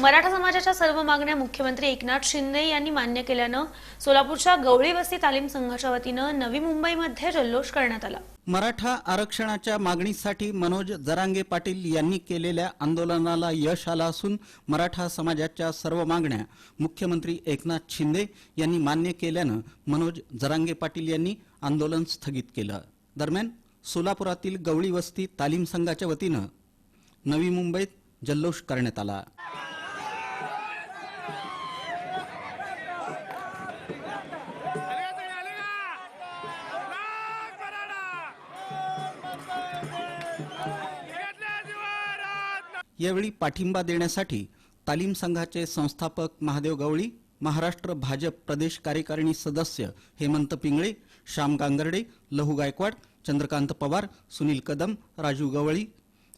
मराठा समाजाच्या सर्व मागण्या मुख्यमंत्री एकनाथ शिंदे यांनी मान्य केल्यानं सोलापूरच्या गवळी वस्ती तालीम संघाच्या वतीनं नवी मुंबईमध्ये जल्लोष करण्यात आला. मराठा आरक्षणाच्या मागणीसाठी मनोज जरांगे पाटील यांनी केलेल्या आंदोलनाला यश आलं असून मराठा समाजाच्या सर्व मागण्या मुख्यमंत्री एकनाथ शिंदे यांनी मान्य केल्यानं मनोज जरांगे पाटील यांनी आंदोलन स्थगित केलं. दरम्यान सोलापुरातील गवळी वस्ती तालीम संघाच्या वतीनं नवी मुंबईत जल्लोष करण्यात आला. यावेळी पाठिंबा देण्यासाठी तालीम संघाचे संस्थापक महादेव गवळी महाराष्ट्र भाजप प्रदेश कार्यकारिणी सदस्य हेमंत पिंगळे श्याम गांगर्डे लहू गायकवाड चंद्रकांत पवार सुनील कदम राजू गवळी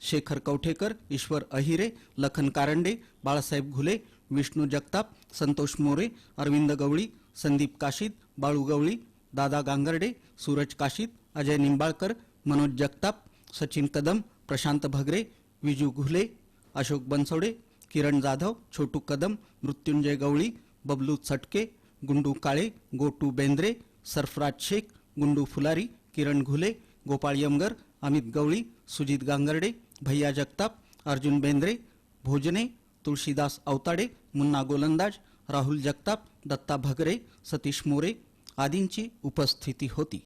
शेखर कवठेकर ईश्वर अहिरे लखन कारंडे बाळासाहेब घुले विष्णू जगताप संतोष मोरे अरविंद गवळी संदीप काशीद बाळू गवळी दादा गांगर्डे सूरज काशीद अजय निंबाळकर मनोज जगताप सचिन कदम प्रशांत भगरे विजू घुले अशोक बनसोडे किरण जाधव छोटू कदम मृत्युंजय गवळी बबलू चटके गुंडू काळे गोटू बेंद्रे सरफराज शेख गुंडू फुलारी किरण घुले गोपाळ यमगर अमित गवळी सुजित गांगर्डे भैया जगताप अर्जुन बेंद्रे भोजने तुळशीदास अवताडे मुन्ना गोलंदाज राहुल जगताप दत्ता भगरे सतीश मोरे आदींची उपस्थिती होती.